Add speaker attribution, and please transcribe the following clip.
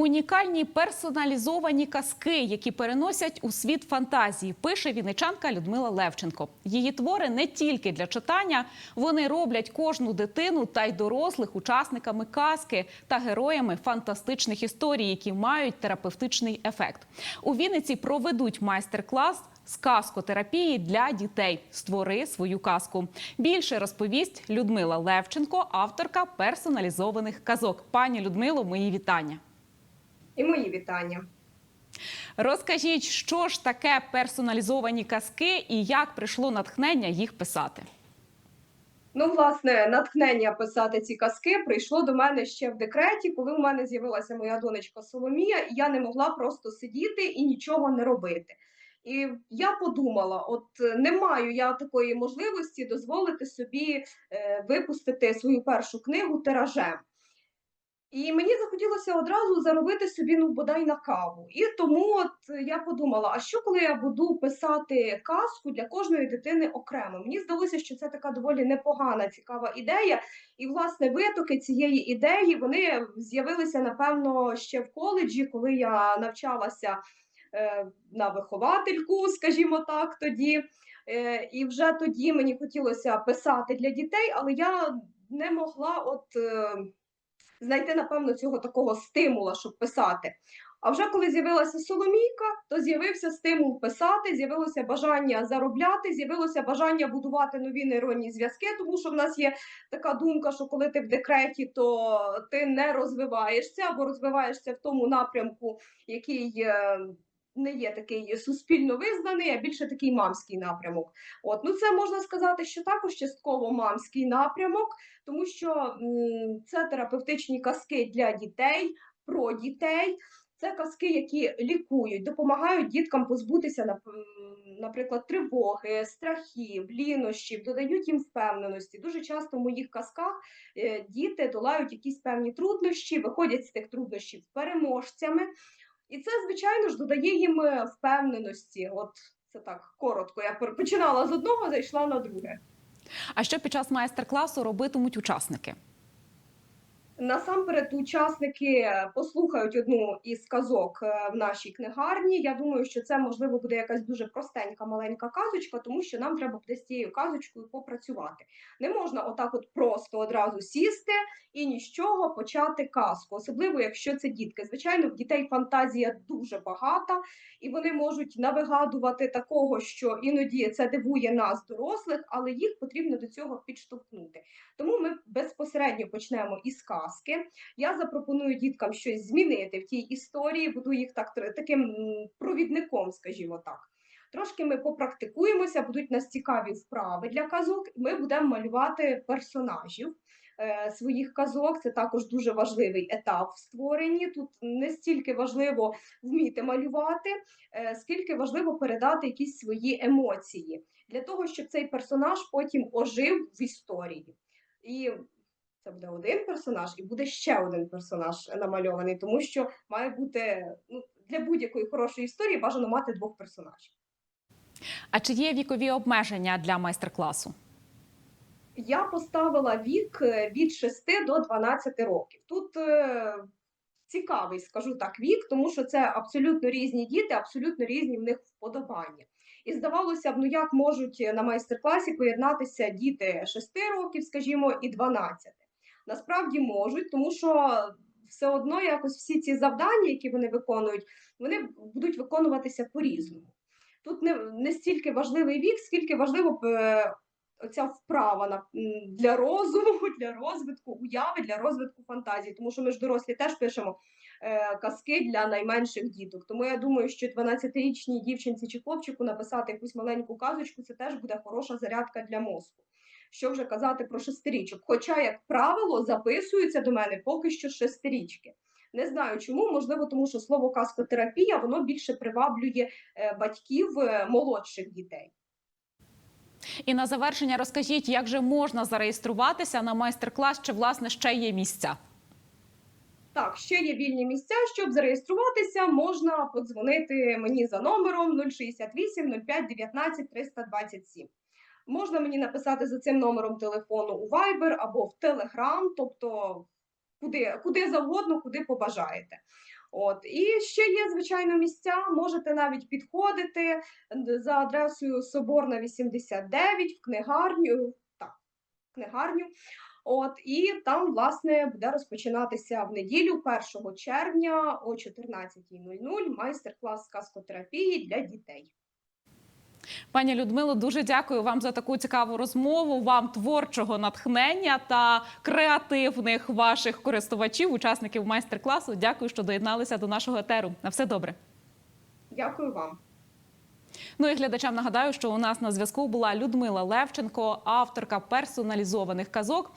Speaker 1: Унікальні персоналізовані казки, які переносять у світ фантазії, пише вінничанка Людмила Левченко. Її твори не тільки для читання, вони роблять кожну дитину та й дорослих учасниками казки та героями фантастичних історій, які мають терапевтичний ефект. У Вінниці проведуть майстер-клас з казкотерапії для дітей. Створи свою казку. Більше розповість Людмила Левченко, авторка персоналізованих казок. Пані Людмило, мої вітання.
Speaker 2: І мої вітання.
Speaker 1: Розкажіть, що ж таке персоналізовані казки і як прийшло натхнення їх писати?
Speaker 2: Ну, власне, натхнення писати ці казки прийшло до мене ще в декреті, коли у мене з'явилася моя донечка Соломія, і я не могла просто сидіти і нічого не робити. І я подумала: от не маю я такої можливості дозволити собі е, випустити свою першу книгу тиражем. І мені захотілося одразу заробити собі ну бодай на каву. І тому от я подумала: а що коли я буду писати казку для кожної дитини окремо? Мені здалося, що це така доволі непогана, цікава ідея. І власне витоки цієї ідеї вони з'явилися напевно ще в коледжі, коли я навчалася е, на виховательку, скажімо так, тоді. Е, і вже тоді мені хотілося писати для дітей, але я не могла от. Е, знайти, напевно, цього такого стимула, щоб писати. А вже коли з'явилася Соломійка, то з'явився стимул писати, з'явилося бажання заробляти, з'явилося бажання будувати нові нейронні зв'язки, тому що в нас є така думка, що коли ти в декреті, то ти не розвиваєшся або розвиваєшся в тому напрямку, який. Не є такий суспільно визнаний, а більше такий мамський напрямок. От ну це можна сказати, що також частково мамський напрямок, тому що це терапевтичні казки для дітей, про дітей. Це казки, які лікують, допомагають діткам позбутися, наприклад, тривоги, страхів, лінощів, додають їм впевненості. Дуже часто в моїх казках е, діти долають якісь певні труднощі, виходять з тих труднощів переможцями. І це, звичайно ж, додає їм е, впевненості. От це так коротко. Я починала з одного, зайшла на друге.
Speaker 1: А що під час майстер-класу робитимуть учасники?
Speaker 2: Насамперед, учасники е, послухають одну із казок е, в нашій книгарні. Я думаю, що це можливо буде якась дуже простенька маленька казочка, тому що нам треба буде з цією казочкою попрацювати. Не можна отак, от просто одразу сісти і ні з чого почати казку, особливо якщо це дітки. Звичайно, в дітей фантазія дуже багата, і вони можуть навигадувати такого, що іноді це дивує нас, дорослих, але їх потрібно до цього підштовхнути. Тому ми безпосередньо почнемо із казки. Я запропоную діткам щось змінити в тій історії, буду їх так таким провідником, скажімо так. Трошки ми попрактикуємося, будуть нас цікаві вправи для казок. і Ми будемо малювати персонажів е, своїх казок. Це також дуже важливий етап в створенні. Тут не стільки важливо вміти малювати, е, скільки важливо передати якісь свої емоції для того, щоб цей персонаж потім ожив в історії. І це буде один персонаж, і буде ще один персонаж намальований, тому що має бути ну, для будь-якої хорошої історії бажано мати двох персонажів.
Speaker 1: А чи є вікові обмеження для майстер-класу?
Speaker 2: Я поставила вік е, від 6 до 12 років. Тут е, цікавий, скажу так, вік, тому що це абсолютно різні діти, абсолютно різні в них вподобання. І здавалося б, ну як можуть на майстер-класі поєднатися діти 6 років, скажімо, і 12. Насправді можуть, тому що все одно якось всі ці завдання, які вони виконують, вони будуть виконуватися по-різному. Тут не, не стільки важливий вік, скільки важливо е, оця вправа на, для розуму, для розвитку уяви, для розвитку фантазії. Тому що ми ж дорослі теж пишемо е, казки для найменших діток. Тому я думаю, що 12-річній дівчинці чи хлопчику написати якусь маленьку казочку це теж буде хороша зарядка для мозку. Що вже казати про шестирічок? Хоча, як правило, записуються до мене поки що шестирічки. Не знаю чому, можливо, тому що слово казкотерапія воно більше приваблює е, батьків е, молодших дітей.
Speaker 1: І на завершення розкажіть, як же можна зареєструватися на майстер-клас, чи власне ще є місця?
Speaker 2: Так, ще є вільні місця. Щоб зареєструватися, можна подзвонити мені за номером 068 05 19 327. Можна мені написати за цим номером телефону у Viber або в Telegram, тобто куди, куди завгодно, куди побажаєте. От і ще є звичайно місця. Можете навіть підходити за адресою Соборна 89 в книгарню. Так, книгарню. От і там, власне, буде розпочинатися в неділю, 1 червня о 14.00 майстер-клас з казкотерапії для дітей.
Speaker 1: Пані Людмило, дуже дякую вам за таку цікаву розмову. Вам творчого натхнення та креативних ваших користувачів, учасників майстер-класу. Дякую, що доєдналися до нашого етеру. На все добре.
Speaker 2: Дякую вам.
Speaker 1: Ну і глядачам нагадаю, що у нас на зв'язку була Людмила Левченко, авторка персоналізованих казок.